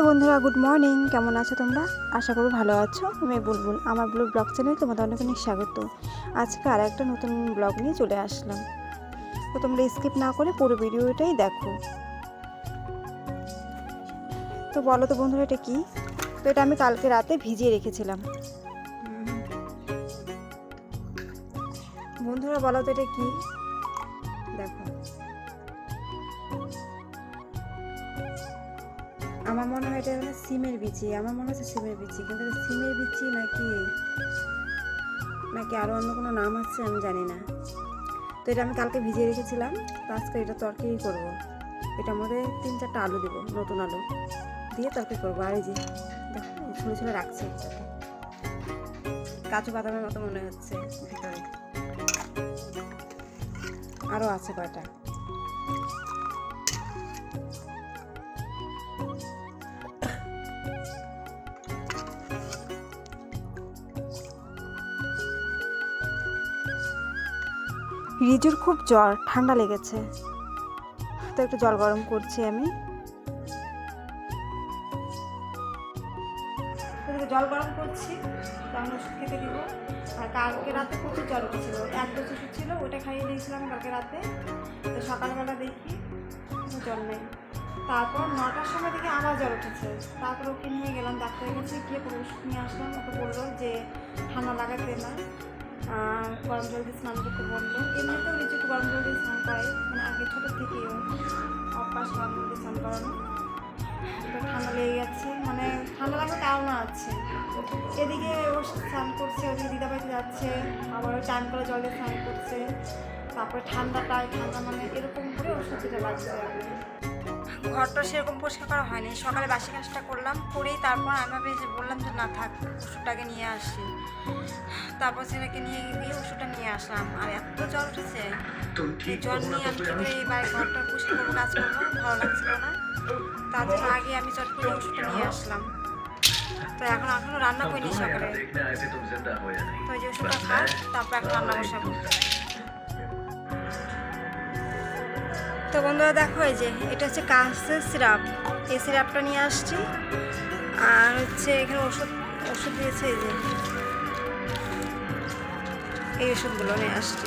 Hello বন্ধুরা, good morning. কেমন আছো তোমরা? আশা করি ভালো আছো। আমি বুলবুল, আমার ব্লগ ব্লগ চ্যানেলে তোমাদের অনেক অনেক স্বাগত। আজকে আর একটা নতুন ব্লগ নিয়ে চলে আসলাম। তো তোমরা স্কিপ না করে পুরো ভিডিওটাই দেখো। তো বলো তো বন্ধুরা, এটা কী? তো এটা আমি কালকে রাতে ভিজিয়ে রেখেছিলাম। বন্ধুরা, বলো তো এটা কী? দেখো। আমার মনে হয় এটা হলো সিমের বিচি। আমার মনে হচ্ছে সিমের বিচি, কিন্তু সিমের বিচি নাকি নাকি আরও অন্য কোনো নাম আছে আমি জানি না। তো এটা আমি কালকে ভিজিয়ে রেখেছিলাম, তো আজকে এটা তরকারি করব। এটা মধ্যে তিন চারটা আলু দেবো, নতুন আলু। দিয়ে তরকারি করব। আর এই যে, দেখো ছোটো ছোটো রাখছে কাজু বাদামের মতো মনে হচ্ছে ভিতরে। আরও আছে কয়টা? রিজুর খুব জ্বর, ঠান্ডা লেগেছে। তো একটু জল গরম করছি আমি। জল গরম করছি তখন ওষুধ খেতে দিব। আর কালকে রাতে প্রচুর জ্বর উঠেছিল এক ডোজ ওষুধ ছিল ওটা খাইয়ে দিয়েছিলাম কালকে রাতে। তো সকালবেলা দেখি জ্বর নেই। তারপর নটার সময় থেকে আবার জ্বর উঠেছে। তারপর ওকে নিয়ে গেলাম, ডাক্তারের কাছে গিয়ে ওষুধ নিয়ে আসলাম। ওকে বলল যে, ঠান্ডা লাগাতে না। আর গরম জল দিয়ে স্নান করতে বলল করাই মানে আগে ছোটো থেকেও গরম জল দিয়ে স্নান করানো। ঠান্ডা লেগে যাচ্ছে মানে ঠান্ডা লাগার কারণ আছে। এদিকে ও স্নান করছে, ওদিকে দিদাবাড়িতে যাচ্ছে, আবার টাইম করে জলে স্নান করছে। তারপরে ঠান্ডাটায় ঠান্ডা মানে এরকম করে ওষুধটা লাগছে আর কি। ঘরটা সেরকম পরিষ্কার করা হয়নি। সকালে বাসি কাজটা করলাম করেই তারপর আমি ভাবি যে বললাম যে না থাক ওষুধটাকে নিয়ে আসি। তারপর ছেলেকে নিয়ে গিয়ে ওষুধটা নিয়ে আসলাম। আর এত জল উঠেছে জল নিয়ে আমি কিন্তু এইবার ঘরটা পরিষ্কার করব কাজ করব ভালো লাগছিল না। তার জন্য আগে আমি চট করে ওষুধটা নিয়ে আসলাম। তো এখন এখনও রান্না করিনি সকালে। তো যে ওষুধটা খাই তারপর এখন রান্না বসাবো। তো বন্ধুরা দেখো, এই যে এটা হচ্ছে কাশের সিরাপ। এই সিরাপটা নিয়ে আসছি। আর হচ্ছে এখানে ওষুধ ওষুধ দিয়েছে এই যে। এই ওষুধগুলো নিয়ে আসছি।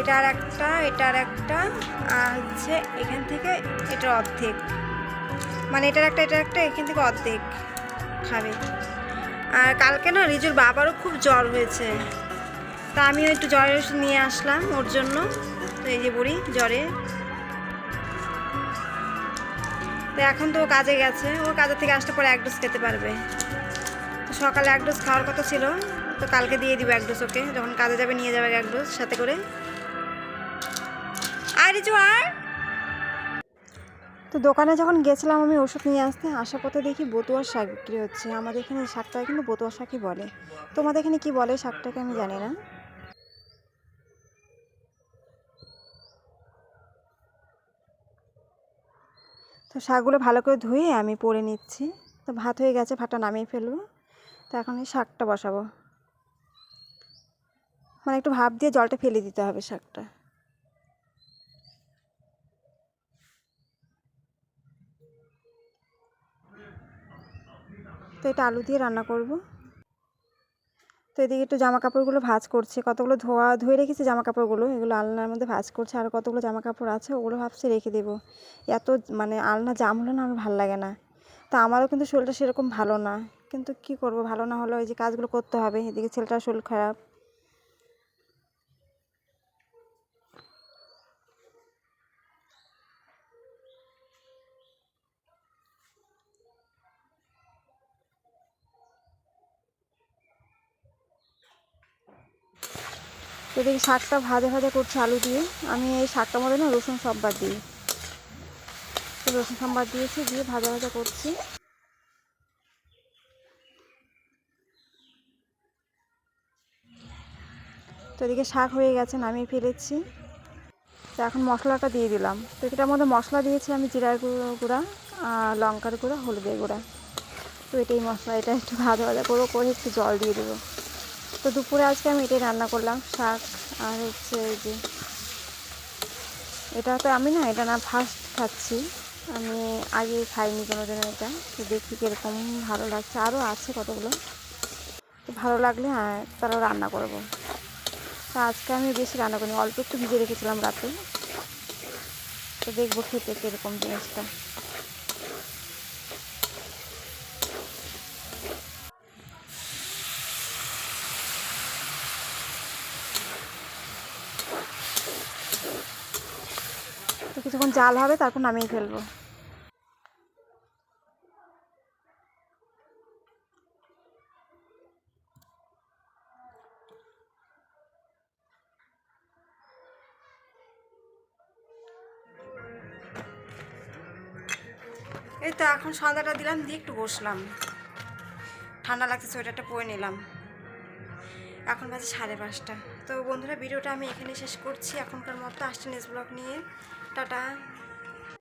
এটা আর একটা, এটা আর একটা, আর হচ্ছে এখান থেকে এটা অর্ধেক। মানে এটার একটা এটার একটা, এখান থেকে অর্ধেক। খাবে। আর কালকে না রিজুর বাবারও খুব জ্বর হয়েছে। তা আমিও একটু জ্বরের ওষুধ নিয়ে আসলাম ওর জন্য। তো এই যে বুড়ি জ্বরে। তো এখন তো ও কাজে গেছে। ও কাজের থেকে আসতে পরে এক ডোজ খেতে পারবে। সকালে এক ডোজ খাওয়ার কথা ছিল। তো কালকে দিয়ে দিব এক ডোজ ওকে। যখন কাজে যাবে নিয়ে যাবে এক ডোজ সাথে করে। আর রিজু আর তো দোকানে যখন গেছিলাম আমি ওষুধ নিয়ে আসতে, আসার পথে দেখি বতুয়ার শাক বিক্রি হচ্ছে। আমাদের এখানে এই শাকটাকে কিন্তু বতুয়ার শাকই বলে। তোমাদের এখানে কি বলে শাকটাকে আমি জানি না। তো শাকগুলো ভালো করে ধুয়ে আমি পরে নিচ্ছি। তো ভাত হয়ে গেছে, ভাতটা নামিয়ে ফেলব। তো এখন এই শাকটা বসাবো। মানে একটু ভাপ দিয়ে জলটা ফেলে দিতে হবে শাকটা। তো এটা আলু দিয়ে রান্না করব। তো এদিকে একটু জামা কাপড়গুলো ভাঁজ করছে। কতগুলো ধোয়া ধুয়ে রেখেছি জামা কাপড়গুলো এগুলো আলনার মধ্যে ভাজ করছে। আর কতগুলো জামা কাপড় আছে ওগুলো ভাবছি রেখে দেবো। এত মানে আলনা জাম হলে না আমার ভালো লাগে না। তো আমারও কিন্তু শরীরটা সেরকম ভালো না। কিন্তু কি করব? ভালো না হলে ওই যে কাজগুলো করতে হবে। এদিকে ছেলেটার শরীর খারাপ। তো দেখি শাকটা ভাজা ভাজা করছে আলু দিয়ে। আমি এই শাকটার মধ্যে না রসুন সম্বাদ দিই। রসুন সম্বাদ দিয়েছি, দিয়ে ভাজা ভাজা করছি। তো এদিকে শাক হয়ে গেছে, নামিয়ে ফেলেছি। তো এখন মশলাটা দিয়ে দিলাম। তো এটার মধ্যে মশলা দিয়েছি আমি জিরার গুঁড়ো গুঁড়া আর লঙ্কার গুঁড়া, হলুদের গুঁড়া। তো এটাই মশলা, এটা একটু ভাজা ভাজা করব, করে একটু জল দিয়ে দেবো। তো দুপুরে আজকে আমি এটাই রান্না করলাম, শাক আর হচ্ছে এই যে এটা তো আমি না, এটা না ফার্স্ট খাচ্ছি। আমি আগে খাইনি কোনো দিনও এটা, তো দেখি কীরকম ভালো লাগছে। আরও আছে কতগুলো ভালো লাগলে হ্যাঁ তারা রান্না করব। তো আজকে আমি বেশি রান্না করিনি, অল্প একটু ভিজে রেখেছিলাম রাতে। তো দেখব খেতে কীরকম জিনিসটা। তো কিছুক্ষণ জাল হবে, তারপর নামিয়ে ফেলব। এই তো এখন সন্ধ্যাটা দিলাম, দিয়ে একটু বসলাম। ঠান্ডা লাগছে, সোয়েটারটা পরে নিলাম। এখন বাজে সাড়ে পাঁচটা। তো বন্ধুরা ভিডিওটা আমি এখানে শেষ করছি। এখনকার মতো আসছে নেক্সট ব্লগ নিয়ে। টাটা।